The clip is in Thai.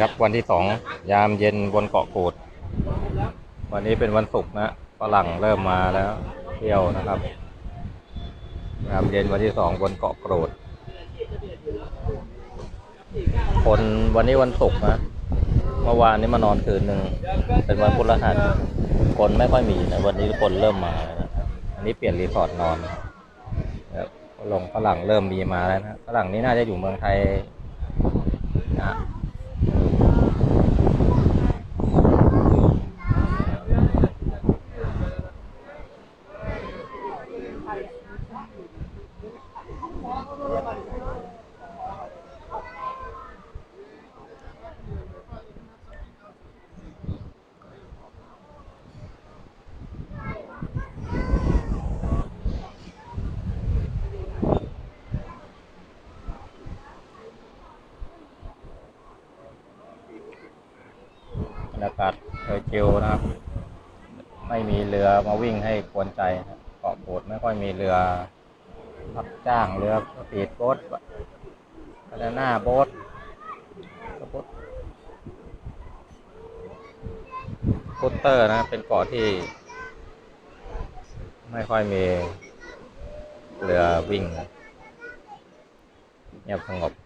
ครับ วันที่สองยามเย็นบนเกาะกูด วันนี้เป็นวันศุกร์นะฝรั่งเริ่มมาแล้ว เที่ยวนะครับ ยามเย็นวันที่สองบนเกาะกูด คนวันนี้วันศุกร์นะเมื่อวานนี้มานอนคืนหนึ่งเป็นวันพฤหัสคนไม่ค่อยมีนะวันนี้คนเริ่มมานะอันนี้เปลี่ยนรีสอร์ทนอนนะครับลงฝรั่งเริ่มมีมาแล้วนะฝรั่งนี้น่าจะอยู่เมืองไทยนะ บรรยากาศเชิลๆนะครับ ไม่มีเรือมาวิ่งให้กวนใจนะครับ เกาะโขดไม่ค่อยมีเรือรับจ้างเรือสปีดโบ๊ทบานาน่าโบ๊ทสกุตสกูตเตอร์นะ เป็นเกาะที่ ไม่ค่อยมีเรือวิ่งเงียบสงบ